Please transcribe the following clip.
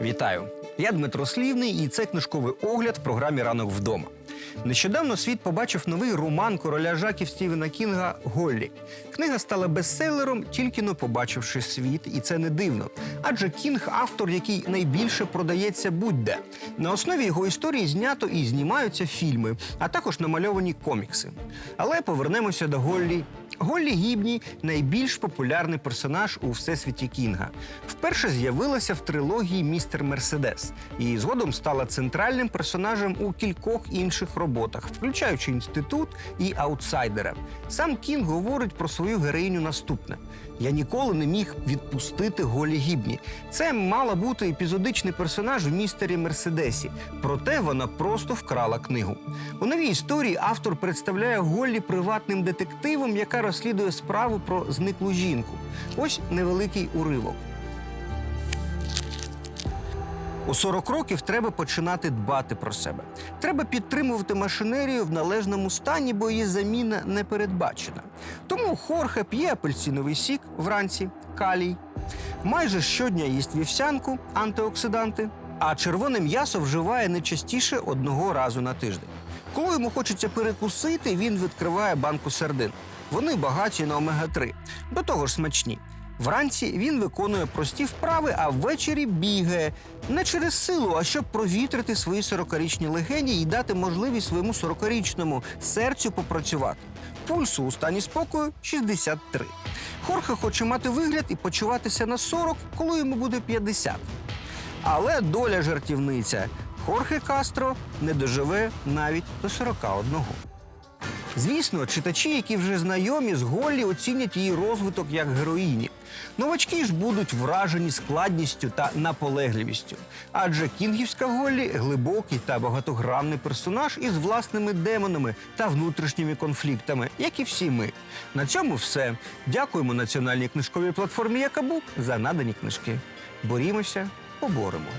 Вітаю! Я Дмитро Слівний, і це книжковий огляд в програмі Ранок вдома. Нещодавно світ побачив новий роман короля жаків Стівена Кінга Голлі. Книга стала бестселером, тільки но побачивши світ, і це не дивно. Адже Кінг автор, який найбільше продається будь-де. На основі його історії знято і знімаються фільми, а також намальовані комікси. Але повернемося до Голлі Голлі Гібні найбільш популярний персонаж у всесвіті Кінга. Вперше з'явилася в трилогії Містер Мерседес і згодом стала центральним персонажем у кількох інших роботах, включаючи інститут і аутсайдера. Сам Кінг говорить про свою героїню наступне: я ніколи не міг відпустити Голлі Гібні. Це мала бути епізодичний персонаж в містері Мерседесі. Проте вона просто вкрала книгу. У новій історії автор представляє Голлі приватним детективом, яка розслідує справу про зниклу жінку. Ось невеликий уривок. У 40 років треба починати дбати про себе. Треба підтримувати машинерію в належному стані, бо її заміна не передбачена. Тому Хорхе п'є апельсиновий сік вранці, калій. Майже щодня їсть вівсянку, антиоксиданти, а червоне м'ясо вживає не частіше одного разу на тиждень. Коли йому хочеться перекусити, він відкриває банку сердин. Вони багаті на омега-3, до того ж смачні. Вранці він виконує прості вправи, а ввечері бігає не через силу, а щоб провітрити свої 40-річні легені і дати можливість своєму 40-річному серцю попрацювати. Пульсу у стані спокою 63. Хорхе хоче мати вигляд і почуватися на 40, коли йому буде 50. Але доля жартівниця. Хорхе Кастро не доживе навіть до 41. Звісно, читачі, які вже знайомі з Голлі, оцінять її розвиток як героїні. Новачки ж будуть вражені складністю та наполегливістю. Адже кінгівська Голлі глибокий та багатогранний персонаж із власними демонами та внутрішніми конфліктами, як і всі ми. На цьому все. Дякуємо національній книжковій платформі Якабук за надані книжки. Борімося, поборемо.